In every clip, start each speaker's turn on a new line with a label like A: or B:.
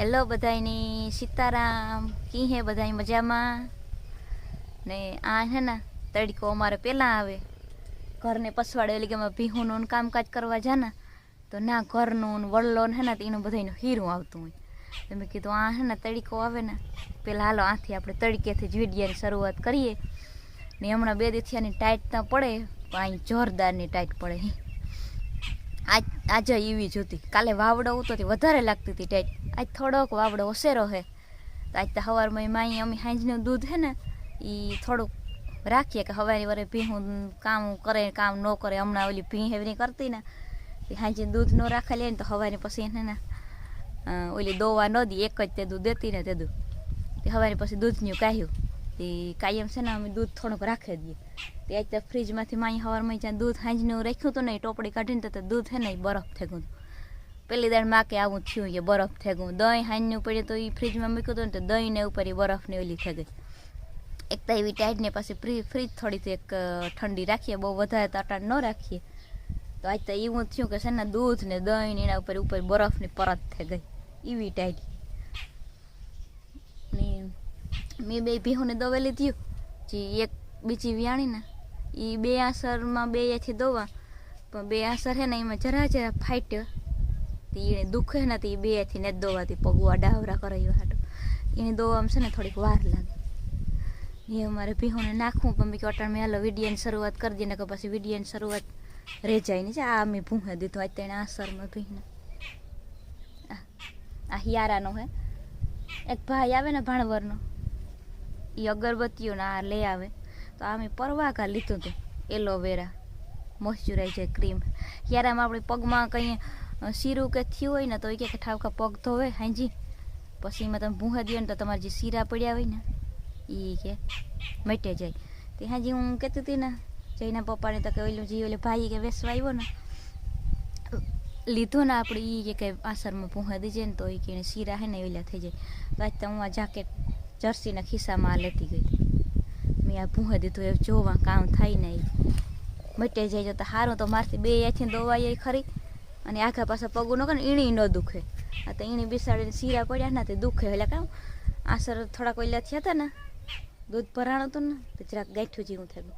A: Hello બધાયની, Sitaram. કી હે બધાય મજામાં? ને આ હે ને, તડકો અમારે પહેલાં આવે. ઘરને પસવાડે એટલે કે અમે ભીહુનું ને કામકાજ કરવા જાના તો ના ઘરનું ને વડલો ને હે ને, તો એનું બધાયનું હીરું આવતું હોય. તો મેં કીધું, આ હે ને, તડકો આવે ને. પહેલાં હાલો, આથી આપણે તડકેથી જ વિડીયાની શરૂઆત કરીએ. ને હમણાં બે દીથિયાની ટાઈટ તો પડે, પણ અહીં જોરદારની ટાઈટ પડે. આજ આજે એવી જ હતી. કાલે વાવડો ઉતો વધારે લાગતી હતી ટાઈટ આજ થોડોક વાવડો ઓસેરો હે. તો આજ તો સવારમાં માઈ અમે સાંજનું દૂધ હે ને એ થોડુંક રાખીએ કે હવારી વરે ભીહું કામ કરે, કામ ન કરે. હમણાં ઓલી ભી એવી કરતી ને, એ સાંજે દૂધ ન રાખેલી ને તો હવારી પછી એને ને ઓલી દોવા ન દી. એક જ તે દૂધ દેતી ને તે દૂધ. તે હવારી પછી દૂધનું કાઢ્યું. તે કાયમ છે ને અમે દૂધ થોડુંક રાખી દઈએ તે આજ તો ફ્રીજમાંથી માઈ હવારમાં જ્યાં દૂધ હાંજનું રાખ્યું હતું ને ટોપડી કાઢીને તો દૂધ છે ને એ બરફ થઈ ગયું. પેલી દાડમાં કે આવું થયું કે બરફ થઈ ગયું દહીં હાંજનું પડ્યું તો એ ફ્રીજમાં મૂક્યું હતું ને તો દહીં ને ઉપર એ બરફની ઓલી થઈ ગઈ એક તો એવી ટાઈટ ને પછી ફ્રી, ફ્રીજ થોડી એક ઠંડી રાખીએ, બહુ વધારે તાટાડ ન રાખીએ. તો આજ તો એવું થયું કે છે ને દૂધ ને દહીં એના ઉપર ઉપર બરફની પરત થઈ ગઈ એવી ટાઈટ ને મેં બે ભીહોને દવા લીધી. જે એક બીજી વ્યાણીને. એ બે આસરમાં બે એથી દોવા. પણ બે આસર હે ને એમાં જરા જરા ફાટ્યો તે એને દુઃખે ને તે બેથી ને જ દોવાતી પગવા ડાવરા કરાવ્યો હાટું. એને દોવામાં છે ને થોડીક વાર લાગે. એ અમારે ભીહોને નાખવું, પણ મેં અટાણ મેં હાલો વિડીયાની શરૂઆત કરી દઈએ કે પછી વિડીયાની શરૂઆત રહી જાય ને. છે આ મેં ભૂંહે દીધું આજ તેને આસરમાં ભીને આ હિયારાનો હે. એક ભાઈ આવે ને ભાણવરનો. એ અગરબત્તીઓને આ લઈ આવે. તો આ મેં પરવાઘા લીધું હતું એલોવેરા મોઇશ્ચરાઇઝર ક્રીમ યારામાં આપણે પગમાં કંઈ શીરું કે થયું હોય ને તો એ કે ઠાવકા પગ ધોવે, હાંજી. પછી એમાં તમે ભૂંહા દો ને તો તમારે જે શીરા પડ્યા હોય ને એ કે મટે જાય. તે હાજી હું કહેતી હતી ને જઈને પપ્પાને તો કે ઓલું જે ઓલે ભાઈ કે વેસવા આવ્યો ને, લીધો ને આપણે એ કે આસરમાં ભૂંહા દીજે ને તો એ કે શીરા હે ને ઓલા થઈ જાય. તો આજ તો હું આ જાકેટ જર્સીના ખિસ્સામાં આ લેતી ગઈ. મેં આ ભૂંહે દીધું, એ જોવા કામ થાય ને એ મટી જાય તો સારું તો મારથી બે અહીંથી દવાઈ ખરી. અને આખા પાછા પગું ન કરે ઈણી ન દુખે. આ તો ઈણી બિસાડીને શીરા પડ્યા ને તે દુખે. એટલે કામ આસર થોડાક ઓલા થયા હતા ને, દૂધ ભરાણું હતું ને, તો જરાક ગાંઠું જેવું થયું.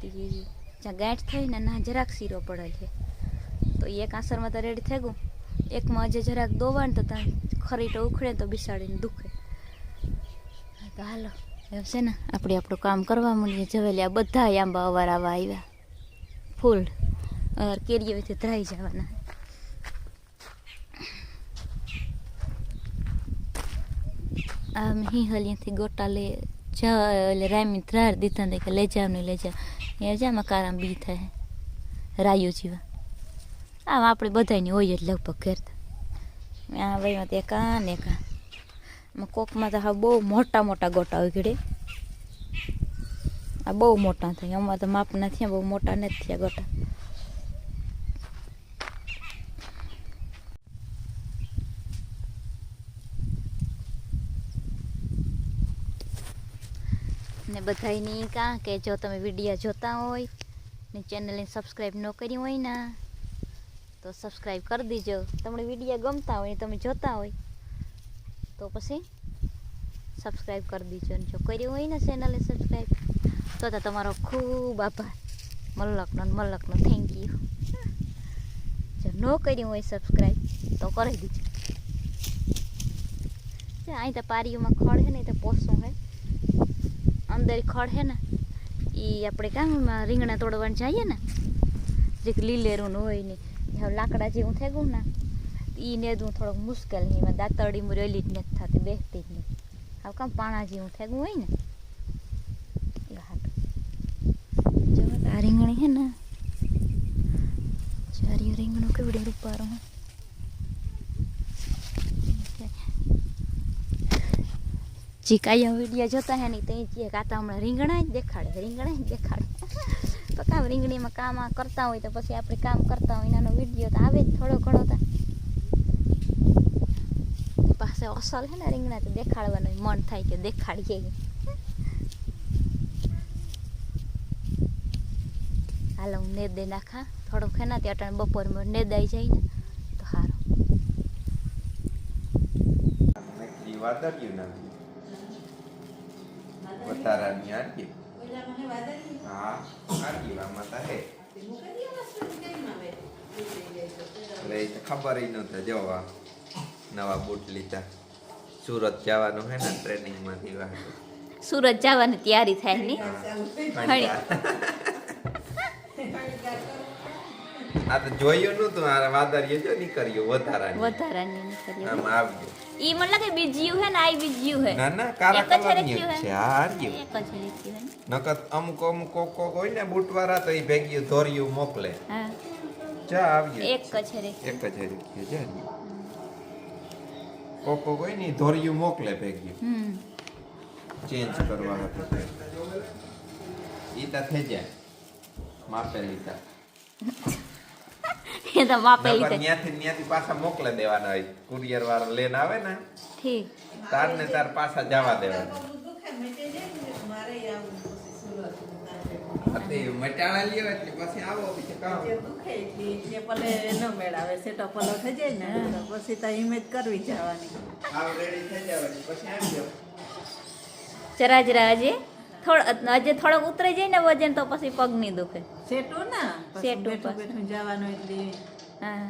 A: તે જ્યાં ગાંઠ થઈ ને ના જરાક શીરો પડે છે. તો એક આસરમાં તો રેડી થઈ ગયું. એકમાં જે જરાક દોવા તો ત્યાં ખરીટો ઉખડે તો બિસાડીને દુખે. હાલો એવું છે ને આપણે આપણું કામ કરવા મળીએ જવેલી આ બધા આંબા અવાર આવા આવ્યા ફૂલ અવાર કેરીઓથી ધરાઈ જવાના. આમ હિહલિયાથી ગોટા લે જા, એટલે રામી ત્રાર દીધા ને કે લઈ જાવ ને લઈ જાવ એ જામાં કારામ બી થાય. રાયો જીવા. આમ આપણે બધાની હોય જ લગભગ ઘેરતા આ ભાઈમાં તે કાં ને કાં. કોકમાં તો હા બહુ મોટા મોટા ગોટા ઉઘડે. આ બહુ મોટા થાય. અમારે તો માપ ના થયા બહુ મોટા નથી થયા ગોટા. ને બધાયની કાં કે જો તમે વિડીયા જોતા હોય ને ચેનલને સબસ્ક્રાઈબ ન કરી હોય ને, તો સબસ્ક્રાઈબ કરી દીજો. તમને વિડીયા ગમતા હોય ને તમે જોતા હોય. તો પછી સબસ્ક્રાઈબ કરી દીજો જો કર્યું હોય ને ચેનલને સબસ્ક્રાઈબ તો તમારો ખૂબ આભાર. મલ્લકનો મલકનો થેન્ક યુ જો ન કર્યું હોય સબસ્ક્રાઈબ તો કરી દીજો. અહીં તો પારીઓમાં ખડ છે ને તો પોસું હે અંદર ખડ હે ને એ આપણે કામ રીંગણા તોડવાનું જઈએ ને, જે લીલેરું હોય ને લાકડા જેવું થઈ ગયું ને એ નેદવું થોડુંક મુશ્કેલ નહીં, એમાં દાંતરડી રેલી જ નથી થતી, બેસતી જ નહીં હવે કામ પાણા જેવું થઈ ગયું હોય ને, એ હાટ જો આ રીંગણી હે ને, ચારિયું રીંગણું કેવડે રૂપારું હે. જી કાયા વીડિયો જોતા હે નહીં તો એ કાતા હમણાં રીંગણા જ દેખાડે, રીંગણા જ દેખાડે. તો કામ રીંગણીમાં કામ આ કરતા હોય તો પછી આપણે કામ કરતા હોય, એનો વીડિયો તો આવે જ થોડો ઘણો તો. પાસે અસલ હે ને રીંગણા તો દેખાડવાનું મન થાય કે દેખાડીએ. હાલો હું નેદે નાખા. થોડુંક હે ને ત્યાં અટાણે બપોરમાં નેદાઈ જાય ને તો સારું
B: તો તો ખબર નતા નહોતા જો આ નવા બૂટ લીધા. સુરત જવાનું હે ને ટ્રેનિંગમાંથી વાહ
A: સુરત જવાની તૈયારી થાયની
B: આ તો જોયું નતું આ વાદળિયું જો નીકળ્યું વધારાની.
A: વધારાની નીકળી
B: આમ આવ્યું
A: ઈ મને લાગે બીજીયું હે ને આ બીજીયું હે.
B: ના ના
A: કારા
B: કલરની? છે આ હાર્યું.
A: એક જ લીધી હે
B: નકત અમુક અમુક કોક હોય ને બૂટવાળા તો એ ભેગ્યું ધોર્યું મોકલે.
A: હા.
B: જા આવ્યું
A: એક જ છે
B: એક જ હરખ્યું જા કોક કોઈ હોય ને ઈ મોકલે
A: ભેગી.
B: ચેન્જ કરવા હતું ઈ તા થઈ જાય. માપેલી તા
A: એ તો માપેલી
B: નકર ન્યાથી ન્યાથી પાછા મોકલે દેવાના હોય. કુરિયર વાળા લેન આવે ને
A: ઠીક.
B: તાર ને તાર પાછા જવા દેવાના. તે મટાણા લ્યો એટલે પછી આવો બીજું કામ.
C: પછી તો ઇમેજ કરવી જવાની.
B: આવ રેડી થઈ જવાની પછી આવજો
A: જરા જરા હજી થોડ હજી થોડોક ઉતરી જાય ને વજન તો પછી પગની દુખે.
C: સેટું ના પછી બેઠું બેઠું જવાનું એટલે.
A: હા.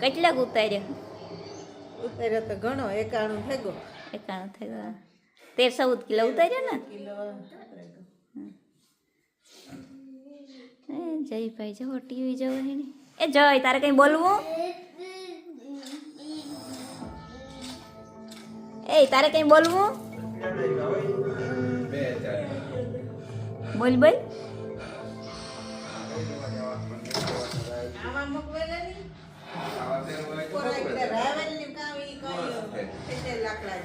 A: કેટલાક ઉતાર્યા?
C: ઉતાર્યો તો ઘણો એકાણું થઈ ગયો
A: એકાણું થઈ ગયા. તેર ચૌદ કિલો ઉતાર્યા ને?
C: કિલો.
A: એ જયભાઈ જવો ટીવી જવો હે ને એ જય, તારે કઈ બોલવું? એ, તારે કઈ બોલવું? બોલ બોલ.
C: લાકડા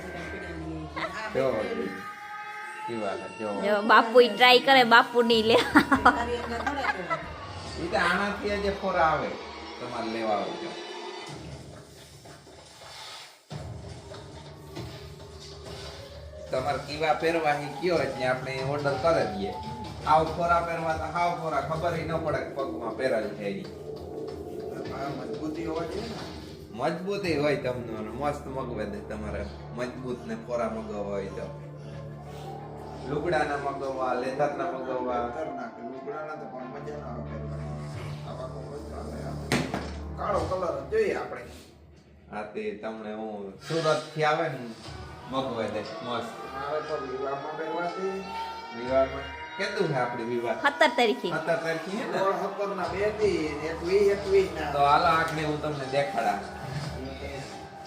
B: જો છે,
A: બાપુ ટ્રાય કરે બાપુ ની લે.
B: ઈ તો આનાથી જે ફોરા આવે તમારે લેવા આવે તો. તમારે કેવા પહેરવા ઈ કયો એટલે આપણે ઓર્ડર કરી દઈએ. આવ ફોરા પહેરવા તો હાવ ફોરા ખબર ન પડે પગમાં પહેરેલ છે એની મજબૂતી હોય તમને મસ્ત મગવે દે તમારે. મજબૂત ને ફોરા મગવવા હોય તો. લુગડાના મગવવા લેધરના મગવવા
D: કાળો કલર જોઈએ આપણે.
B: આ તે તમને હું સુરતથી આવે ને મગવે દે મસ્ત.
D: આવે તો વિવાહમાં પહેરવાથી
B: વિવાહમાં? કેટલું છે આપણી વિવાહ?
A: સત્તર તારીખે.
B: સત્તર તારીખે છે ને?
D: સત્તરના બે દી એકવીસ એકવીસ ના
B: તો હાલો આંખને હું તમને દેખાડા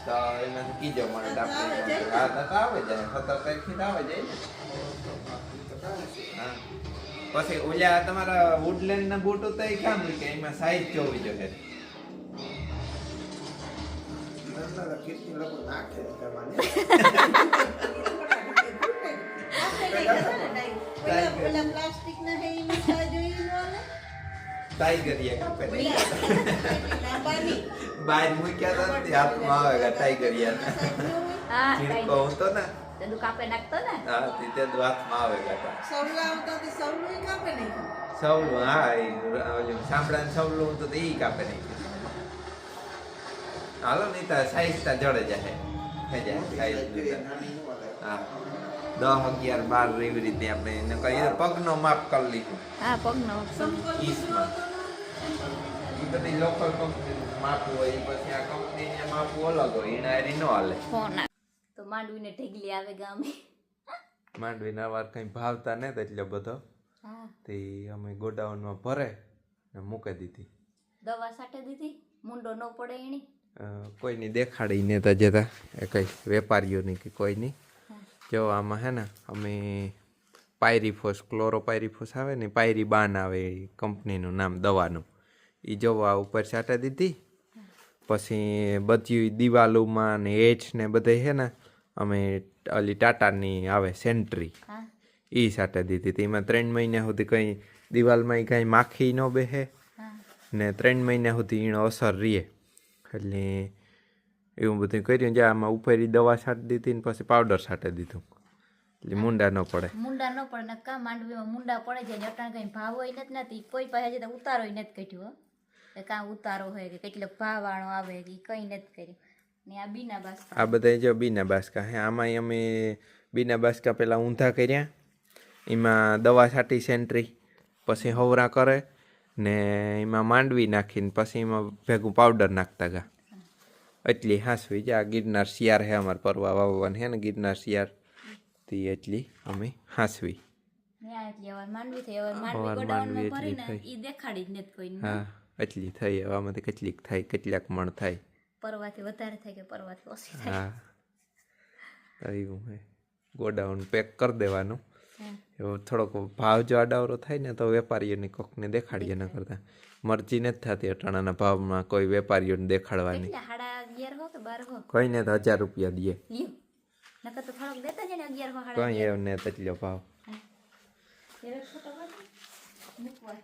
B: તો એને કીજો મને ડાક્ટર હા તો આવે જાય સત્તર તારીખથી આવે જાય ને. પછી ઓલા તમારા વુડલેન્ડ ના બૂટ તો એ કામ કે એમાં સાઈઝ જોવી જોઈએ
D: કેટલી લોકો નાખે તમારે
C: પેલા પેલા પ્લાસ્ટિકના હે ને.
B: ટાઈગર એ કાપે. બહાર મૂક્યા તો તે હાથમાં આવે કે ટાઈગર યાર
A: હા
B: ચીડકો હતો ને
A: તેનું કાપે નાખતો ને
B: હા તે તે તો હાથમાં આવે કાકા
C: સવલા આવતા તે સવલું કાપે નહીં
B: સવલું હા એ ઓલું સાંભળાને સવલું હતું તો એ કાપે નહીં હાલો નહીં તો સાઈઝ તા જડે જાય થઈ જાય સાઈઝ. હા દસ અગિયાર બાર એવી રીતે આપણે એને કહીએ પગનો માપ કરી લીધું.
A: હા પગનો.
B: ઈ બધી લોકલ માપ હોય પછી આ કંપનીને માપ અલગ હોય એના એની નો હાલે.
A: તો માંડવીને ઢેગલી આવે ગામે.
B: માંડવીના વાર કંઈ ભાવતા ને એટલે બધો. તે અમે ગોડાઉનમાં ભરે ને મૂકી દીધી.
A: દવા સાટે દીધી? મુંડો ન પડે એની?
B: કોઈની દેખાડી નતા જતા. એ કંઈ વેપારીઓની કે કોઈની. જો આમાં હે ને અમે પાયરીફોસ ક્લોરોપાયરીફોસ આવે ને પાયરી બાન આવે એ કંપનીનું નામ દવાનું. એ જોવા ઉપર છાંટા દીધી. પછી બધી દિવાલોમાં ને એચ ને બધે છે ને અમે ઓલી ટાટાની આવે સેન્ટ્રી. એ છાંટી દીધી હતી. એમાં ત્રણ મહિના સુધી કંઈ દિવાલમાં કાંઈ માખી ન બેસે ને ત્રણ મહિના સુધી એનો અસર રહે. એટલે એવું બધું કર્યું જે આમાં ઉપરી દવા છાંટી દીધી ને પછી પાવડર છાંટી દીધું. એટલે મુંડા ન પડે.
A: મુંડા ન પડે ને કા માંડવીમાં મુંડા પડે છે અટાણ કઈ ભાવ હોય નથી નથી કોઈ પાસે જતા ઉતારો નથી કાઢ્યો. કે કાં ઉતારો હોય કે કેટલો ભાવાણો આવે કે કઈ નથી કર્યું. ને આ બીના બાસ
B: આ બધા જો બીના બાસ્કા હે આમાં અમે બીના બાસ્કા પહેલાં ઊંધા કર્યા. એમાં દવા છાંટી સેન્ટ્રી પછી હવરા કરે ને એમાં માંડવી નાખીને પછી એમાં ભેગું પાવડર નાખતા ગા એટલી હાંસવી. જે આ ગિરનાર શિયાર હે અમારે પરવા વાવવાનું હે ને ગિરનાર શિયાર તે એટલી અમે હાંસવી. હા એટલી થઈ. હવે આમાંથી કેટલીક થાય કેટલાક મણ થાય.
A: પરવાથી વધારે થાય કે પરવાથી ઓછી થાય?
B: હા. એવું હે. ગોડાઉન પેક કરી દેવાનું. એવો થોડોક ભાવ જો આડાવરો થાય ને તો વેપારીઓને કોકને દેખાડીએ ન કરતા. મરજી નથી થતી અટાણાના ભાવમાં કોઈ વેપારીઓને દેખાડવાની.
A: કેટલા બારહો
B: કોઈને તો હજાર રૂપિયા દે.
A: લ્યો. નકર તો થોડોક દેતા છે ને અગિયારસો
B: કઈ એવું ને તેટલો ભાવ.
A: મૂકવા